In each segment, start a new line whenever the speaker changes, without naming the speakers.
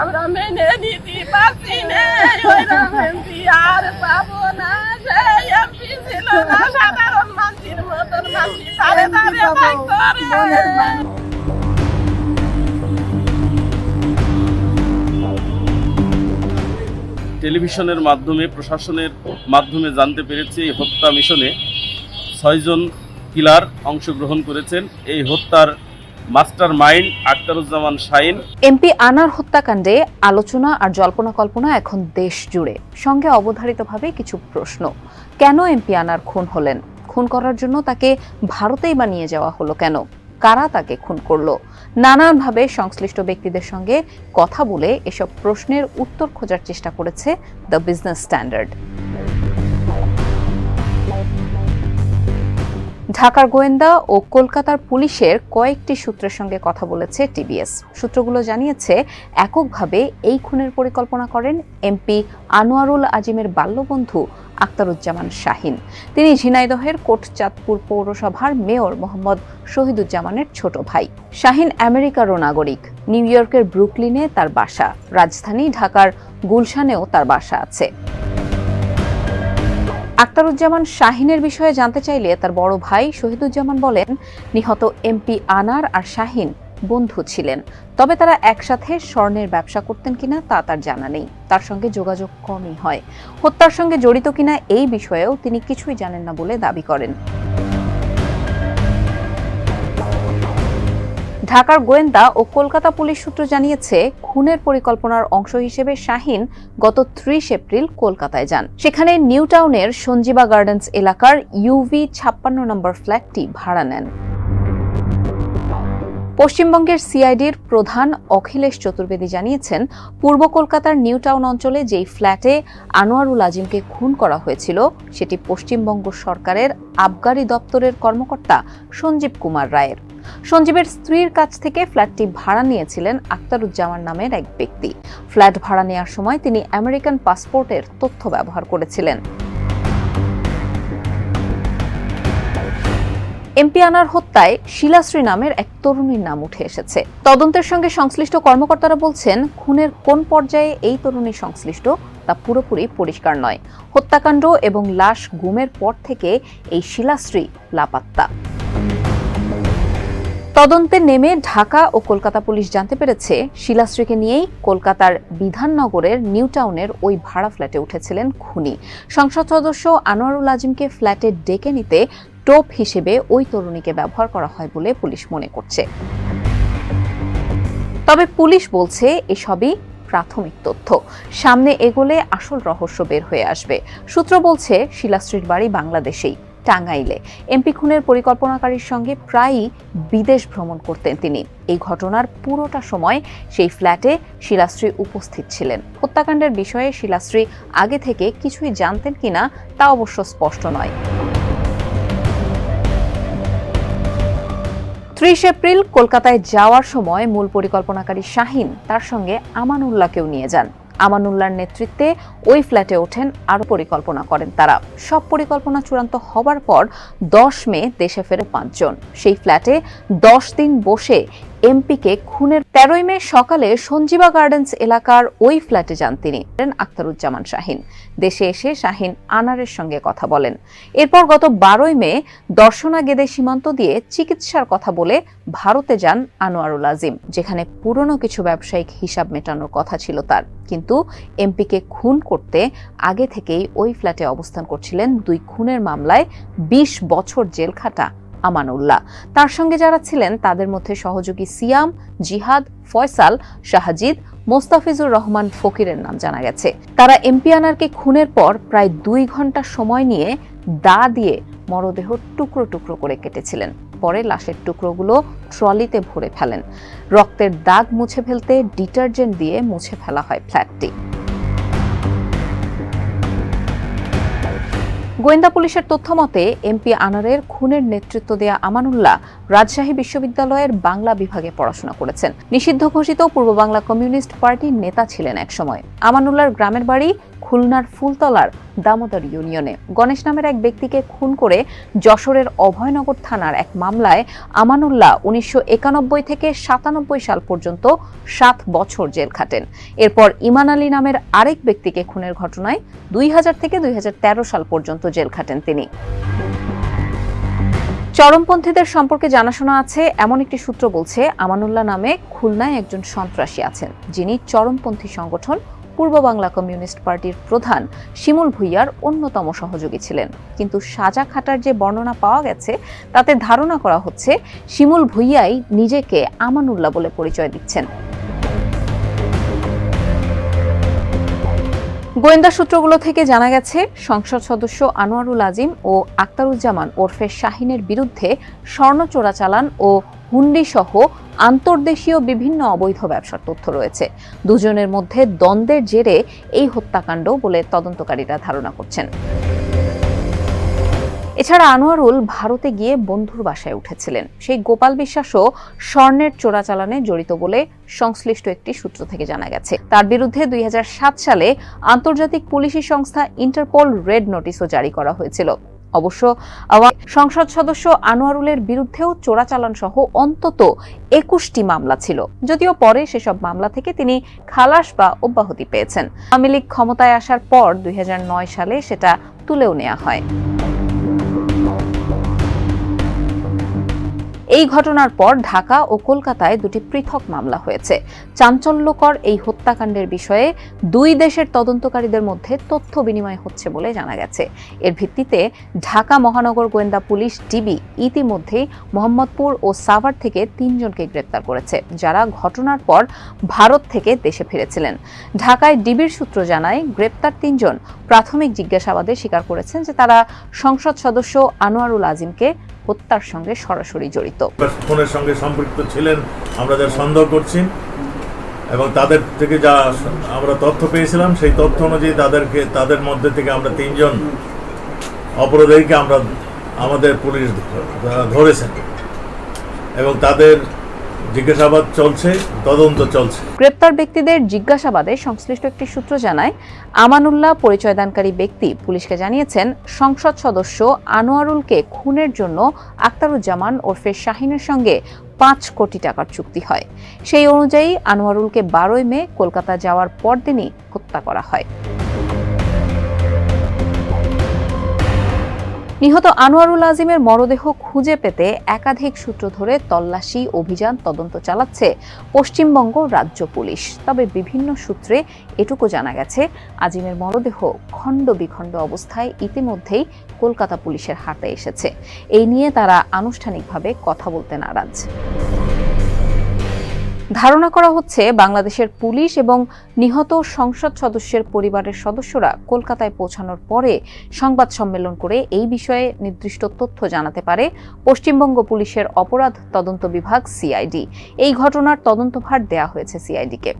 আমরা মেনে নিতে পারছি না। ওইরকম এমপি আর পাবো না? সেই এমপি ছিল না সাধারণ মানুষের মতন মানুষ। তারে তারে ভাগ করে।
টেলিভিশনের মাধ্যমে প্রশাসনের মাধ্যমে জানতে পেরেছি এই হত্যা মিশনে ছয়জন কিলার অংশগ্রহণ করেছেন। এই হত্যার মাস্টার মাইন্ড আক্তারুজ্জামান
এমপি আনার হত্যাকাণ্ডে আলোচনা আর জল্পনা কল্পনা এখন দেশ জুড়ে। সঙ্গে অবধারিতভাবে কিছু প্রশ্ন। কেন এমপি আনার খুন হলেন? খুন করার জন্য তাকে ভারতেই বা নিয়ে যাওয়া হলো কেন? কারা তাকে খুন করল? নানানভাবে সংশ্লিষ্ট ব্যক্তিদের সঙ্গে কথা বলে এসব প্রশ্নের উত্তর খোঁজার চেষ্টা করেছে দ্য বিজনেস স্ট্যান্ডার্ড। ঢাকার গোয়েন্দা ও কলকাতার পুলিশের কয়েকটি সূত্রের সঙ্গে কথা বলেছে টিবিএস সূত্রগুলো জানিয়েছে, এককভাবে এই খুনের পরিকল্পনা করেন এমপি আনোয়ারুল আজিমের বাল্যবন্ধু আক্তারুজ্জামান শাহিন। তিনি ঝিনাইদহের কোটচাঁদপুর পৌরসভার মেয়র মোহাম্মদ শহীদুজ্জামানের ছোট ভাই। শাহিন আমেরিকারও নাগরিক। নিউ ইয়র্কের ব্রুকলিনে তার বাসা। রাজধানী ঢাকার গুলশানেও তার বাসা আছে। আক্তারুজ্জামান শাহিনের বিষয়ে জানতে চাইলে তার বড় ভাই শহীদুজ্জামান বলেন, নিহত এমপি আনার আর শাহিন বন্ধু ছিলেন। তবে তারা একসাথে স্বর্ণের ব্যবসা করতেন কিনা তা তার জানা নেই। তার সঙ্গে যোগাযোগ কমই হয়। হত্যার সঙ্গে জড়িত কিনা এই বিষয়েও তিনি কিছুই জানেন না বলে দাবি করেন। ঢাকার গোয়েন্দা ও কলকাতা পুলিশ সূত্র জানিয়েছে, খুনের পরিকল্পনার অংশ হিসেবে শাহিন গত ত্রিশ এপ্রিল কলকাতায় যান। সেখানে নিউ টাউনের সঞ্জীবা গার্ডেন্স এলাকার ইউভি ছাপ্পান্ন নম্বর ফ্ল্যাটটি ভাড়া নেন। পশ্চিমবঙ্গের সিআইডির প্রধান অখিলেশ চতুর্বেদী জানিয়েছেন, পূর্ব কলকাতার নিউ টাউন অঞ্চলে যেই ফ্ল্যাটে আনোয়ারুল আজিমকে খুন করা হয়েছিল, সেটি পশ্চিমবঙ্গ সরকারের আবগারি দপ্তরের কর্মকর্তা সঞ্জীব কুমার রায়ের। সঞ্জীবের স্ত্রীর কাছ থেকে ফ্ল্যাটটি ভাড়া নিয়েছিলেন আক্তারুজ্জামান নামের এক ব্যক্তি। ফ্ল্যাট ভাড়া নেওয়ার সময় তিনি আমেরিকান পাসপোর্টের তথ্য ব্যবহার করেছিলেন। এমপি আনার হত্যায় শিলাশ্রী নামের এক তরুণীর নাম উঠে এসেছে। তদন্তের সঙ্গে সংশ্লিষ্ট কর্মকর্তারা বলছেন, খুনের কোন পর্যায়ে এই তরুণী সংশ্লিষ্ট তা পুরোপুরি পরিষ্কার নয়। হত্যাকাণ্ড এবং লাশ গুমের পর থেকে এই শিলাশ্রী লাপাত্তা। তদন্তে নেমে ঢাকা ও কলকাতা পুলিশ জানতে পেরেছে শিলাশ্রীকে নিয়েই কলকাতার বিধাননগরের নিউ টাউনের ওই ভাড়া ফ্ল্যাটে উঠেছিলেন খুনি। সংসদ সদস্য আনোয়ারুল আজিমকে ফ্ল্যাটে ডেকে নিতে টোপ হিসেবে ওই তরুণীকে ব্যবহার করা হয় বলে পুলিশ মনে করছে। তবে পুলিশ বলছে, এসবই প্রাথমিক তথ্য। সামনে এগোলে আসল রহস্য বের হয়ে আসবে। সূত্র বলছে শিলাশ্রীর বাড়ি বাংলাদেশেই, টাঙ্গাইলে। এমপি খুনের পরিকল্পনাকারীর সঙ্গে প্রায়ই বিদেশ ভ্রমণ করতেন তিনি। এই ঘটনার পুরোটা সময় সেই ফ্ল্যাটে শিলাশ্রী উপস্থিত ছিলেন। হত্যাকাণ্ডের বিষয়ে শিলাশ্রী আগে থেকে কিছুই জানতেন কিনা তা অবশ্য স্পষ্ট নয়। ত্রিশ এপ্রিল কলকাতায় যাওয়ার সময় মূল পরিকল্পনাকারী শাহিন তার সঙ্গে আমানুল্লাহকেও নিয়ে যান। আমানুল্লাহর নেতৃত্বে ওই ফ্ল্যাটে ওঠেন আরও পরিকল্পনা করেন তারা। সব পরিকল্পনা চূড়ান্ত হবার পর দশ মে দেশে ফেরে পাঁচজন। সেই ফ্ল্যাটে দশ দিন বসে এমপিকে খুনের তেরোই মে সকালে সঞ্জীবা গার্ডেন্স এলাকার ওই ফ্ল্যাটে যান তিনি আখতারুজ্জামান শাহিন। দেশে এসে শাহিন আনারের সঙ্গে কথা বলেন। এরপর গত বারোই মে দর্শনা গেদে সীমান্ত দিয়ে চিকিৎসার কথা বলে ভারতে যান আনোয়ারুল আজিম, যেখানে পুরনো কিছু ব্যবসায়িক হিসাব মেটানোর কথা ছিল তার। কিন্তু এমপিকে খুন করতে আগে থেকেই ওই ফ্ল্যাটে অবস্থান করছিলেন দুই খুনের মামলায় ২০ বছর জেল খাটা আমানুল্লাহ। তার সঙ্গে যারা ছিলেন, তাদের মধ্যে সহযোগী সিয়াম, জিহাদ, ফয়সাল, শাহজিদ, মোস্তাফিজুর রহমান ফকিরের নাম জানা গেছে। তারা এমপি আনারকে খুনের পর প্রায় দুই ঘণ্টা সময় নিয়ে দা দিয়ে মরদেহ টুকরো টুকরো করে কেটেছিলেন। পরে লাশের টুকরোগুলো ট্রলিতে ভরে ফেলেন। রক্তের দাগ মুছে ফেলতে ডিটারজেন্ট দিয়ে মুছে ফেলা হয় ফ্ল্যাটটি। গোয়েন্দা পুলিশের তথ্যমতে এমপি আনারের খুনের নেতৃত্ব দেয়া আমানুল্লাহ রাজশাহী বিশ্ববিদ্যালয়ের বাংলা বিভাগে পড়াশোনা করেছেন। নিষিদ্ধ ঘোষিত পূর্ব বাংলা কমিউনিস্ট পার্টির নেতা ছিলেন একসময়। আমানুল্লাহর গ্রামের বাড়ি খুলনার ফুলতলার দামোদর ইউনিয়নে। গণেশ নামের এক ব্যক্তিকে খুন করে যশোরের অভয়নগর থানার এক মামলায় আমানুল্লাহ উনিশশো একানব্বই থেকে সাতানব্বই সাল পর্যন্ত সাত বছর জেল খাটেন। এরপর ইমান আলী নামের আরেক ব্যক্তিকে খুনের ঘটনায় দুই হাজার থেকে দুই হাজার তেরো সাল পর্যন্ত জেল খাটেন তিনি। চরমপন্থীদের সম্পর্কে জানাশোনা আছে, এমন একটি সূত্র বলছে, আমানুল্লাহ নামে খুলনায় একজন সন্ত্রাসী আছেন, যিনি চরমপন্থী সংগঠন পূর্ব বাংলা কমিউনিস্ট পার্টির প্রধান শিমুল ভুইয়ার অন্যতম সহযোগী ছিলেন। কিন্তু সাজা খাটার যে বর্ণনা পাওয়া গেছে, তাতে ধারণা করা হচ্ছে শিমুল ভুইয়াই নিজেকে আমানুল্লাহ বলে পরিচয় দিচ্ছেন। গোয়েন্দা সূত্রগুলো থেকে জানা গেছে, সংসদ সদস্য আনোয়ারুল আজিম ও আক্তারুজ্জামান ওরফে শাহিনের বিরুদ্ধে স্বর্ণ চোরাচালান ও হুন্ডি সহ আন্তর্দেশীয় বিভিন্ন অবৈধ ব্যবসার তথ্য রয়েছে। দুজনের মধ্যে দ্বন্দ্বের জেরে এই হত্যাকাণ্ড বলে তদন্তকারীরা ধারণা করছেন। এছাড়া আনোয়ারুল ভারতে গিয়ে বন্ধুর বাসায় উঠেছিলেন। সেই গোপাল বিশ্বাসও স্বর্ণের চোরাচালানে জড়িত বলে সংশ্লিষ্ট একটি সূত্র থেকে জানা গেছে। তার বিরুদ্ধে দুই হাজার সাত সালে আন্তর্জাতিক পুলিশি সংস্থা ইন্টারপোল রেড নোটিশও জারি করা হয়েছিল। অবশ্য সংসদ সদস্য আনোয়ারুলের বিরুদ্ধেও চোরাচালান সহ অন্তত একুশটি মামলা ছিল। যদিও পরে সেসব মামলা থেকে তিনি খালাস বা অব্যাহতি পেয়েছেন। আওয়ামী লীগ ক্ষমতায় আসার পর দুই হাজার নয় সালে সেটা তুলেও নেওয়া হয়। এই ঘটনার পর ঢাকা ও কলকাতায় দুটি পৃথক মামলা হয়েছে। চাঞ্চল্যকর এই হত্যাকাণ্ডের বিষয়ে দুই দেশের তদন্তকারীদের মধ্যে তথ্য বিনিময় হচ্ছে বলে জানা গেছে। এর ভিত্তিতে ঢাকা মহানগর গোয়েন্দা পুলিশ ডিবি ইতিমধ্যেই মোহাম্মদপুর ও সাভার থেকে তিনজনকে গ্রেপ্তার করেছে, যারা ঘটনার পর ভারত থেকে দেশে ফিরেছিলেন। ঢাকায় ডিবির সূত্র জানায়, গ্রেপ্তার তিনজন। প্রাথমিক জিজ্ঞাসাবাদে স্বীকার করেছেন যে তারা সংসদ সদস্য আনোয়ারুল আজিমকে হত্যার সঙ্গে সরাসরি জড়িত।
ফোনের সঙ্গে সম্পৃক্ত ছিলেন, আমরা যার সন্দেহ করছি এবং তাদের থেকে যা আমরা তথ্য পেয়েছিলাম, সেই তথ্য অনুযায়ী তাদেরকে, তাদের মধ্যে থেকে আমরা তিনজন অপরাধীকে আমরা, আমাদের পুলিশ ধরেছেন। এবং তাদের জিজ্ঞাসাবাদ চলছে, তদন্ত চলছে।
গ্রেপ্তার ব্যক্তিদের জিজ্ঞাসাবাদে সংশ্লিষ্ট একটি সূত্র জানায়, আমানুল্লাহ পরিচয়দানকারী ব্যক্তি পুলিশকে জানিয়েছেন, সংসদ সদস্য আনোয়ারুলকে খুনের জন্য আক্তারুজ্জামান ওরফে শাহিনের সঙ্গে পাঁচ কোটি টাকার চুক্তি হয়। সেই অনুযায়ী আনোয়ারুলকে বারোই মে কলকাতা যাওয়ার পরদিনই হত্যা করা হয়। নিহত আনোয়ারুল আজিমের মরদেহ খুঁজে পেতে একাধিক সূত্র ধরে তল্লাশি অভিযান তদন্ত চালাচ্ছে পশ্চিমবঙ্গ রাজ্য পুলিশ। তবে বিভিন্ন সূত্রে এটুকু জানা গেছে, আজিমের মরদেহ খণ্ড বিখণ্ড অবস্থায় ইতিমধ্যেই কলকাতা পুলিশের হাতে এসেছে। এই নিয়ে তারা আনুষ্ঠানিকভাবে কথা বলতে নারাজ। ধারণা করা হচ্ছে বাংলাদেশের পুলিশ এবং নিহত সংসদ সদস্যের পরিবারের সদস্যরা কলকাতায় পৌঁছানোর পরে সংবাদ সম্মেলন করে এই বিষয়ে নির্দিষ্ট তথ্য জানাতে পারে পশ্চিমবঙ্গ পুলিশের অপরাধ তদন্ত বিভাগ সিআইডি। এই ঘটনার তদন্তভার দেয়া হয়েছে সিআইডিকে।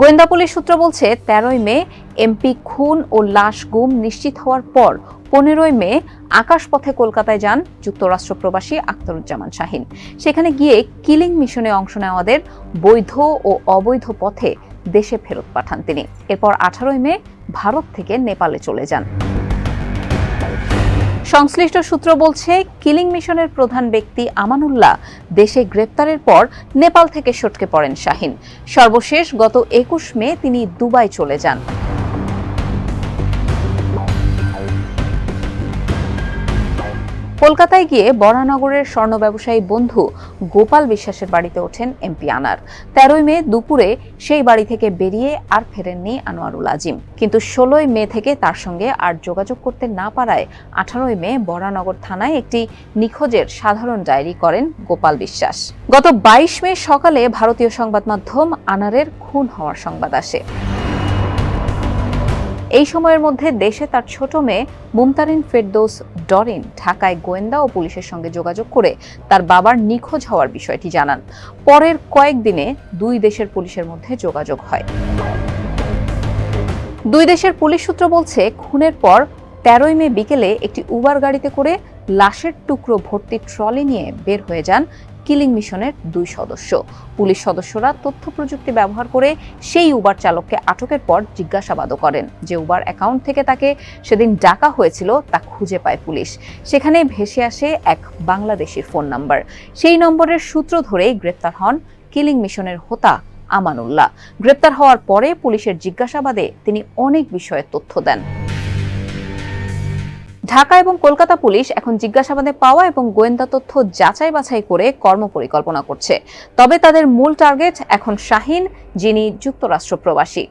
গোয়েন্দা পুলিশ সূত্র বলছে, তেরোই মে এমপি খুন ও লাশ গুম নিশ্চিত হওয়ার পর পনেরোই মে আকাশপথে কলকাতায় যান যুক্তরাষ্ট্র প্রবাসী আখতারুজ্জামান শাহিন। সেখানে গিয়ে কিলিং মিশনে অংশ নেওয়াদের বৈধ ও অবৈধ পথে দেশে ফেরত পাঠান তিনি। এরপর আঠারোই মে ভারত থেকে নেপালে চলে যান। সংশ্লিষ্ট সূত্র বলছে, কিলিং মিশনের প্রধান ব্যক্তি আমানুল্লাহ দেশে গ্রেপ্তারের পর নেপাল থেকে সটকে পড়েন শাহিন। সর্বশেষ গত একুশ মে তিনি দুবাই চলে যান। কলকাতায় গিয়ে বরানগরের স্বর্ণ ব্যবসায়ী বন্ধু গোপাল বিশ্বাসের বাড়িতে ওঠেন এমপি আনার। তেরোই মে দুপুরে সেই বাড়ি থেকে বেরিয়ে আর ফেরেননি আনোয়ারুল আজিম। কিন্তু ষোলোই মে থেকে তার সঙ্গে আর যোগাযোগ করতে না পারায় আঠারোই মে বরানগর থানায় একটি নিখোঁজের সাধারণ ডায়েরি করেন গোপাল বিশ্বাস। গত বাইশ মে সকালে ভারতীয় সংবাদ মাধ্যম আনারের খুন হওয়ার সংবাদ আসে। এই সময়ের মধ্যে দেশে তার ছোট মেয়ে মুমতারিন ফেরদৌস ডরিন ঢাকায় গোয়েন্দা ও পুলিশের সঙ্গে যোগাযোগ করে তার বাবার নিখোঁজ হওয়ার বিষয়টি জানান। পরের কয়েকদিনে দুই দেশের পুলিশের মধ্যে যোগাযোগ হয়। দুই দেশের পুলিশ সূত্র বলছে, খুনের পর তেরোই মে বিকেলে একটি উবার গাড়িতে করে লাশের টুকরো ভর্তি ট্রলি নিয়ে বের হয়ে যান কিলিং মিশনের দুই সদস্য। পুলিশ সদস্যরা তথ্য প্রযুক্তি ব্যবহার করে সেই উবার চালককে আটকের পর জিজ্ঞাসাবাদও করেন। যে উবার অ্যাকাউন্ট থেকে তাকে সেদিন ডাকা হয়েছিল, তা খুঁজে পায় পুলিশ। সেখানে ভেসে আসে এক বাংলাদেশির ফোন নাম্বার সেই নম্বরের সূত্র ধরেই গ্রেপ্তার হন কিলিং মিশনের হোতা আমানুল্লাহ। গ্রেপ্তার হওয়ার পরে পুলিশের জিজ্ঞাসাবাদে তিনি অনেক বিষয়ে তথ্য দেন। ঢাকা এবং কলকাতা পুলিশ এখন জিজ্ঞাসাবাদে পাওয়া এবং গোয়েন্দা তথ্য যাচাই বাছাই করে কর্মপরিকল্পনা করছে। তবে তাদের মূল টার্গেট এখন শাহিন, যিনি যুক্তরাষ্ট্র প্রবাসী।